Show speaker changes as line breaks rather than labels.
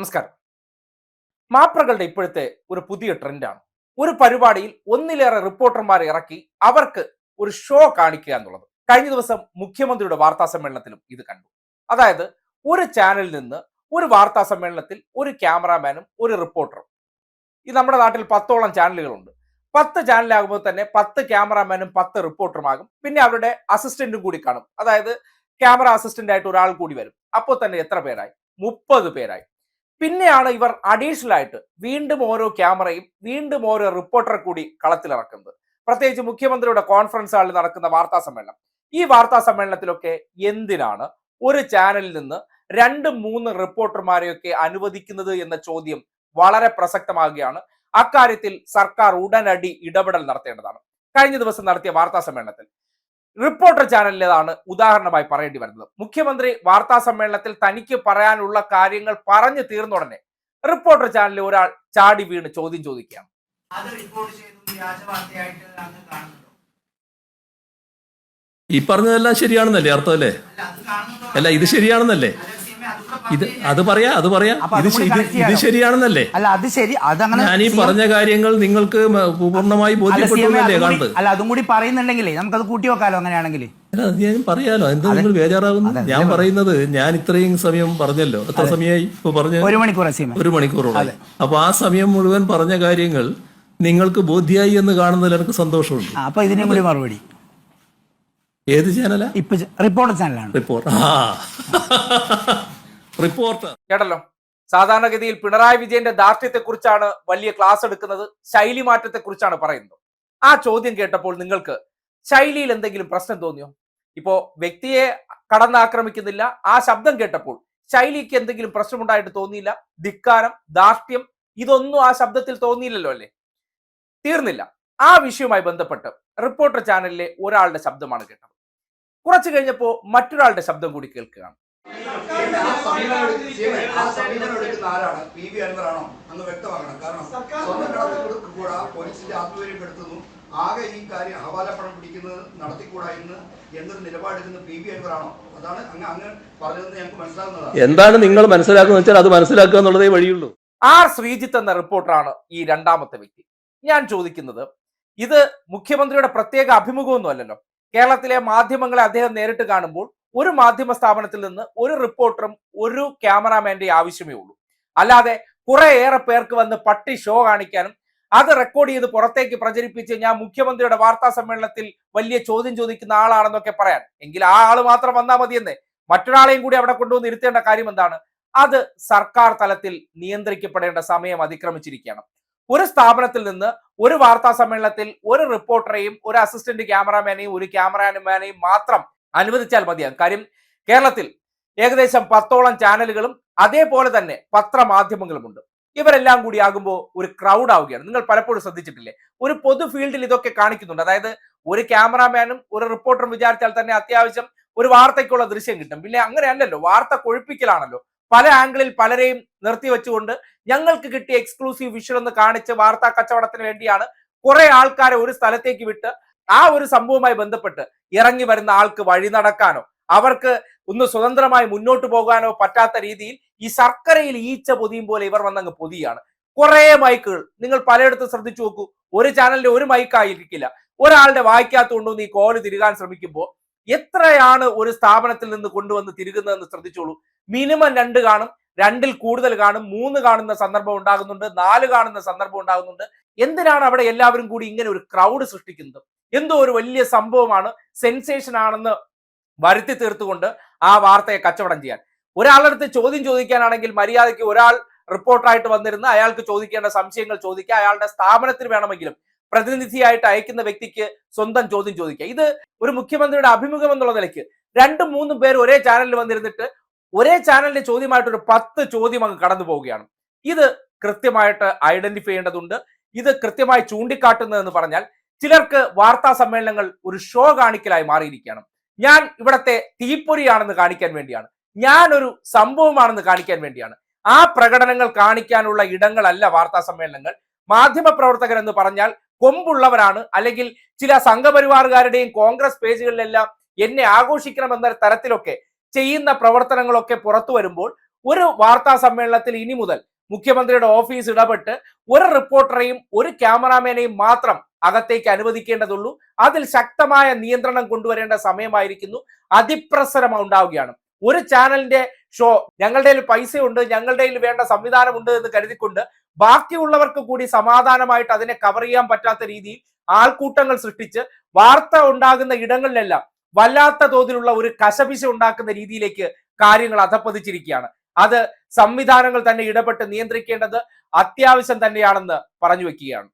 നമസ്കാരം. മാപ്രകളുടെ ഇപ്പോഴത്തെ ഒരു പുതിയ ട്രെൻഡാണ്. ഒരു പരിപാടിയിൽ ഒന്നിലേറെ റിപ്പോർട്ടർമാരെ ഇറക്കി അവർക്ക് ഒരു ഷോ കാണിക്കുക എന്നുള്ളത്. കഴിഞ്ഞ ദിവസം മുഖ്യമന്ത്രിയുടെ വാർത്താ സമ്മേളനത്തിലും ഇത് കണ്ടു. അതായത് ഒരു ചാനലിൽ നിന്ന് ഒരു വാർത്താ സമ്മേളനത്തിൽ ഒരു ക്യാമറാമാനും ഒരു റിപ്പോർട്ടറും. ഈ നമ്മുടെ നാട്ടിൽ പത്തോളം ചാനലുകളുണ്ട്. പത്ത് ചാനലാകുമ്പോൾ തന്നെ പത്ത് ക്യാമറാമാനും പത്ത് റിപ്പോർട്ടറുമാകും. പിന്നെ അവരുടെ അസിസ്റ്റന്റും കൂടി കാണും. അതായത് ക്യാമറ അസിസ്റ്റന്റ് ആയിട്ട് ഒരാൾ കൂടി വരും. അപ്പോൾ തന്നെ എത്ര പേരായി? മുപ്പത് പേരായി. പിന്നെയാണ് ഇവർ അഡീഷണൽ ആയിട്ട് വീണ്ടും ഓരോ ക്യാമറയും വീണ്ടും ഓരോ റിപ്പോർട്ടറെ കൂടി കളത്തിലിറക്കുന്നത്. പ്രത്യേകിച്ച് മുഖ്യമന്ത്രിയുടെ കോൺഫറൻസ് ഹാളിൽ നടക്കുന്ന വാർത്താ സമ്മേളനം. ഈ വാർത്താ സമ്മേളനത്തിലൊക്കെ എന്തിനാണ് ഒരു ചാനലിൽ നിന്ന് രണ്ട് മൂന്ന് റിപ്പോർട്ടർമാരെയൊക്കെ അനുവദിക്കുന്നത് എന്ന ചോദ്യം വളരെ പ്രസക്തമാകുകയാണ്. അക്കാര്യത്തിൽ സർക്കാർ ഉടനടി ഇടപെടൽ നടത്തേണ്ടതാണ്. കഴിഞ്ഞ ദിവസം നടത്തിയ വാർത്താ സമ്മേളനത്തിൽ റിപ്പോർട്ടർ ചാനലിലേതാണ് ഉദാഹരണമായി പറയേണ്ടി വരുന്നത്. മുഖ്യമന്ത്രി വാർത്താ സമ്മേളനത്തിൽ തനിക്ക് പറയാനുള്ള കാര്യങ്ങൾ പറഞ്ഞു തീർന്ന ഉടനെ റിപ്പോർട്ടർ ചാനലിൽ ഒരാൾ ചാടി വീണ് ചോദ്യം
ചോദിക്കാം
ഈ പറഞ്ഞതെല്ലാം ശരിയാണെന്നല്ലേ അർത്ഥം അല്ലേ? ഇത് ശരിയാണെന്നല്ലേ? ഇത് അത് പറയാ അത് പറയാ. ഇത് ഇത്? ശരിയാണെന്നല്ലേ?
അല്ല അത് ശരി. അതങ്ങനെ
ഞാൻ ഈ പറഞ്ഞ കാര്യങ്ങൾ നിങ്ങൾക്ക്
പൂർണമായി
ബോധ്യപ്പെട്ടല്ലേ കാണുന്നത്?
അല്ല അതും കൂടി പറയുന്നുണ്ടെങ്കിലേ നമുക്കത് കൂട്ടി വെക്കാലോ അങ്ങനെയാണെങ്കിൽ?
ഞാൻ പറയാലോ. എന്താ നിങ്ങൾ ബേജാറാകുന്നു ഞാൻ പറയുന്നത് ഞാൻ ഇത്രയും സമയം പറഞ്ഞല്ലോ. എത്ര സമയമായി ഇപ്പൊ പറഞ്ഞ?
ഒരു മണിക്കൂർ
ഒരു മണിക്കൂറോളം. അപ്പൊ ആ സമയം മുഴുവൻ പറഞ്ഞ കാര്യങ്ങൾ നിങ്ങൾക്ക് ബോധ്യായി എന്ന് കാണുന്നതിൽ എനിക്ക് സന്തോഷമുണ്ട്.
അപ്പൊ ഇതിനും കൂടി മറുപടി.
ഏത് ചാനലാ
ഇപ്പൊ റിപ്പോർട്ടർ ചാനലാണ്
റിപ്പോർട്ട്. ആ. റിപ്പോർട്ടർ
കേട്ടല്ലോ. സാധാരണഗതിയിൽ പിണറായി വിജയന്റെ ദാർഢ്യത്തെക്കുറിച്ചാണ് വലിയ ക്ലാസ് എടുക്കുന്നത്. ശൈലി മാറ്റത്തെക്കുറിച്ചാണ് പറയുന്നത്. ആ ചോദ്യം കേട്ടപ്പോൾ നിങ്ങൾക്ക് ശൈലിയിൽ എന്തെങ്കിലും പ്രശ്നം തോന്നിയോ? ഇപ്പോ വ്യക്തിയെ കടന്നാക്രമിക്കുന്നില്ല. ആ ശബ്ദം കേട്ടപ്പോൾ ശൈലിക്ക് എന്തെങ്കിലും പ്രശ്നമുണ്ടായിട്ട് തോന്നിയില്ല? ധിക്കാരം ദാർഢ്യം ഇതൊന്നും ആ ശബ്ദത്തിൽ തോന്നിയില്ലല്ലോ അല്ലേ? തീർന്നില്ല. ആ വിഷയവുമായി ബന്ധപ്പെട്ട് റിപ്പോർട്ടർ ചാനലിലെ ഒരാളുടെ ശബ്ദമാണ് കേട്ടത്. കുറച്ചു കഴിഞ്ഞപ്പോ മറ്റൊരാളുടെ ശബ്ദം കൂടി കേൾക്കുകയാണ്.
ആ സമീപനം എടുക്കുന്ന ആരാണ് പി വി അൻവറാണോ എന്ന് വ്യക്തമാക്കണം കാരണം സ്വർണ കടത്തിൽ കൂടാ പോലീസിന്റെ ആത്മവര്യപ്പെടുത്തുന്നു ആകെ ഈ കാര്യം ഹവാലപ്പണം പിടിക്കുന്നത് നടത്തിക്കൂടാ എന്ന് എന്നൊരു നിലപാടെടുക്കുന്ന പി വി അൻവറാണോ? അതാണ് അങ്ങ് അങ്ങ് പറഞ്ഞതെന്ന് ഞങ്ങൾക്ക് മനസ്സിലാകുന്നതാണ്
എന്താണ് നിങ്ങൾ മനസ്സിലാക്കുന്നത് വെച്ചാൽ അത് മനസ്സിലാക്കുക എന്നുള്ളതേ വഴിയുള്ളൂ.
ആർ ശ്രീജിത്ത് എന്ന റിപ്പോർട്ടറാണ് ഈ രണ്ടാമത്തെ വ്യക്തി. ഞാൻ ചോദിക്കുന്നത് ഇത് മുഖ്യമന്ത്രിയുടെ പ്രത്യേക അഭിമുഖമൊന്നുമല്ലല്ലോ? കേരളത്തിലെ മാധ്യമങ്ങളെ അദ്ദേഹം നേരിട്ട് കാണുമ്പോൾ ഒരു മാധ്യമ സ്ഥാപനത്തിൽ നിന്ന് ഒരു റിപ്പോർട്ടറും ഒരു ക്യാമറാമാന്റെ ആവശ്യമേ ഉള്ളൂ. അല്ലാതെ കുറെ ഏറെ പേർക്ക് വന്ന് പട്ടി ഷോ കാണിക്കാനും അത് റെക്കോർഡ് ചെയ്ത് പുറത്തേക്ക് പ്രചരിപ്പിച്ച് ഞാൻ മുഖ്യമന്ത്രിയുടെ വാർത്താ സമ്മേളനത്തിൽ വലിയ ചോദ്യം ചോദിക്കുന്ന ആളാണെന്നൊക്കെ പറയാൻ. എങ്കിൽ ആ ആൾ മാത്രം വന്നാൽ മതിയെന്നേ. മറ്റൊരാളെയും കൂടി അവിടെ കൊണ്ടുവന്ന് ഇരുത്തേണ്ട കാര്യം എന്താണ്? അത് സർക്കാർ തലത്തിൽ നിയന്ത്രിക്കപ്പെടേണ്ട സമയം അതിക്രമിച്ചിരിക്കുകയാണ്. ഒരു സ്ഥാപനത്തിൽ നിന്ന് ഒരു വാർത്താ സമ്മേളനത്തിൽ ഒരു റിപ്പോർട്ടറെയും ഒരു അസിസ്റ്റന്റ് ക്യാമറാമാനെയും ഒരു ക്യാമറാമാനെയും മാത്രം അനുവദിച്ചാൽ മതിയാകും. കാര്യം കേരളത്തിൽ ഏകദേശം പത്തോളം ചാനലുകളും അതേപോലെ തന്നെ പത്രമാധ്യമങ്ങളുമുണ്ട്. ഇവരെല്ലാം കൂടി ആകുമ്പോൾ ഒരു ക്രൗഡ് ആവുകയാണ്. നിങ്ങൾ പലപ്പോഴും ശ്രദ്ധിച്ചിട്ടില്ലേ? ഒരു പൊതു ഫീൽഡിൽ ഇതൊക്കെ കാണിക്കുന്നുണ്ട്. അതായത് ഒരു ക്യാമറാമാനും ഒരു റിപ്പോർട്ടറും വിചാരിച്ചാൽ തന്നെ അത്യാവശ്യം ഒരു വാർത്തയ്ക്കുള്ള ദൃശ്യം കിട്ടും. പിന്നെ അങ്ങനെയല്ലല്ലോ വാർത്ത കൊഴുപ്പിക്കലാണല്ലോ. പല ആംഗിളിൽ പലരെയും നിർത്തി വെച്ചുകൊണ്ട് ഞങ്ങൾക്ക് കിട്ടിയ എക്സ്ക്ലൂസീവ് വിഷ്വൽ ഒന്ന് കാണിച്ച് വാർത്താ കച്ചവടത്തിന് വേണ്ടിയാണ് കുറെ ആൾക്കാരെ ഒരു സ്ഥലത്തേക്ക് വിട്ട് ആ ഒരു സംഭവവുമായി ബന്ധപ്പെട്ട് ഇറങ്ങി വരുന്ന ആൾക്ക് വഴി നടക്കാനോ അവർക്ക് ഒന്ന് സ്വതന്ത്രമായി മുന്നോട്ട് പോകാനോ പറ്റാത്ത രീതിയിൽ ഈ ശർക്കരയിൽ ഈച്ച പൊതിയും പോലെ ഇവർ വന്നങ്ങ് പൊതിയാണ്. കുറെ മൈക്കുകൾ നിങ്ങൾ പലയിടത്തും ശ്രദ്ധിച്ചു നോക്കൂ. ഒരു ചാനലിന്റെ ഒരു മൈക്കായിരിക്കില്ല ഒരാളുടെ വായിക്കാത്ത കൊണ്ടുവന്ന് ഈ കോൽ തിരുകാൻ ശ്രമിക്കുമ്പോൾ എത്രയാണ് ഒരു സ്ഥാപനത്തിൽ നിന്ന് കൊണ്ടുവന്ന് തിരുകുന്നതെന്ന് ശ്രദ്ധിച്ചോളൂ. മിനിമം രണ്ട് കാണും രണ്ടിൽ കൂടുതൽ കാണും മൂന്ന് കാണുന്ന സന്ദർഭം ഉണ്ടാകുന്നുണ്ട് നാല് കാണുന്ന സന്ദർഭം ഉണ്ടാകുന്നുണ്ട്. എന്തിനാണ് അവിടെ എല്ലാവരും കൂടി ഇങ്ങനെ ഒരു ക്രൗഡ് സൃഷ്ടിക്കുന്നത്? എന്തോ ഒരു വലിയ സംഭവമാണ് സെൻസേഷൻ ആണെന്ന് വരുത്തി തീർത്തുകൊണ്ട് ആ വാർത്തയെ കച്ചവടം ചെയ്യാൻ. ഒരാളുടെ അടുത്ത് ചോദ്യം ചോദിക്കാനാണെങ്കിൽ മര്യാദയ്ക്ക് ഒരാൾ റിപ്പോർട്ടറായിട്ട് വന്നിരുന്ന് അയാൾക്ക് ചോദിക്കേണ്ട സംശയങ്ങൾ ചോദിക്കുക അയാളുടെ സ്ഥാപനത്തിന് വേണമെങ്കിലും പ്രതിനിധിയായിട്ട് അയക്കുന്ന വ്യക്തിക്ക് സ്വന്തം ചോദ്യം ചോദിക്കുക. ഇത് ഒരു മുഖ്യമന്ത്രിയുടെ അഭിമുഖം എന്നുള്ള നിലയ്ക്ക് രണ്ടും മൂന്നും പേർ ഒരേ ചാനലിൽ വന്നിരുന്നിട്ട് ഒരേ ചാനലിന്റെ ചോദ്യമായിട്ട് ഒരു പത്ത് ചോദ്യം അങ്ങ് കടന്നു പോവുകയാണ്. ഇത് കൃത്യമായിട്ട് ഐഡന്റിഫൈ ചെയ്യേണ്ടതുണ്ട്. ഇത് കൃത്യമായി ചൂണ്ടിക്കാട്ടുന്നതെന്ന് പറഞ്ഞാൽ ചിലർക്ക് വാർത്താ സമ്മേളനങ്ങൾ ഒരു ഷോ കാണിക്കലായി മാറിയിരിക്കുകയാണ്. ഞാൻ ഇവിടത്തെ തീപ്പൊരിയാണെന്ന് കാണിക്കാൻ വേണ്ടിയാണ്. ഞാൻ ഒരു സംഭവമാണെന്ന് കാണിക്കാൻ വേണ്ടിയാണ്. ആ പ്രകടനങ്ങൾ കാണിക്കാനുള്ള ഇടങ്ങളല്ല വാർത്താ സമ്മേളനങ്ങൾ. മാധ്യമ പ്രവർത്തകർ എന്ന് പറഞ്ഞാൽ കൊമ്പുള്ളവരാണ്. അല്ലെങ്കിൽ ചില സംഘപരിവാറുകാരുടെയും കോൺഗ്രസ് പേജുകളിലെല്ലാം എന്നെ ആഘോഷിക്കണമെന്ന തരത്തിലൊക്കെ ചെയ്യുന്ന പ്രവർത്തനങ്ങളൊക്കെ പുറത്തു വരുമ്പോൾ ഒരു വാർത്താ സമ്മേളനത്തിൽ ഇനി മുതൽ മുഖ്യമന്ത്രിയുടെ ഓഫീസ് ഇടപെട്ട് ഒരു റിപ്പോർട്ടറെയും ഒരു ക്യാമറാമാനെയും മാത്രം അകത്തേക്ക് അനുവദിക്കേണ്ടതുള്ളൂ. അതിൽ ശക്തമായ നിയന്ത്രണം കൊണ്ടുവരേണ്ട സമയമായിരിക്കുന്നു. അതിപ്രസരം ഉണ്ടാവുകയാണ്. ഒരു ചാനലിന്റെ ഷോ ഞങ്ങളുടെ പൈസയുണ്ട് ഞങ്ങളുടെ വേണ്ട സംവിധാനമുണ്ട് എന്ന് കരുതിക്കൊണ്ട് ബാക്കിയുള്ളവർക്ക് കൂടി സമാധാനമായിട്ട് അതിനെ കവർ ചെയ്യാൻ പറ്റാത്ത രീതിയിൽ ആൾക്കൂട്ടങ്ങൾ സൃഷ്ടിച്ച് വാർത്ത ഉണ്ടാകുന്ന ഇടങ്ങളിലെല്ലാം വല്ലാത്ത തോതിലുള്ള ഒരു കശപിശ ഉണ്ടാക്കുന്ന രീതിയിലേക്ക് കാര്യങ്ങൾ അധപ്പതിച്ചിരിക്കുകയാണ്. അത് സംവിധാനങ്ങൾ തന്നെ ഇടപെട്ട് നിയന്ത്രിക്കേണ്ടത് അത്യാവശ്യം തന്നെയാണെന്ന് പറഞ്ഞു വെക്കുകയാണ്.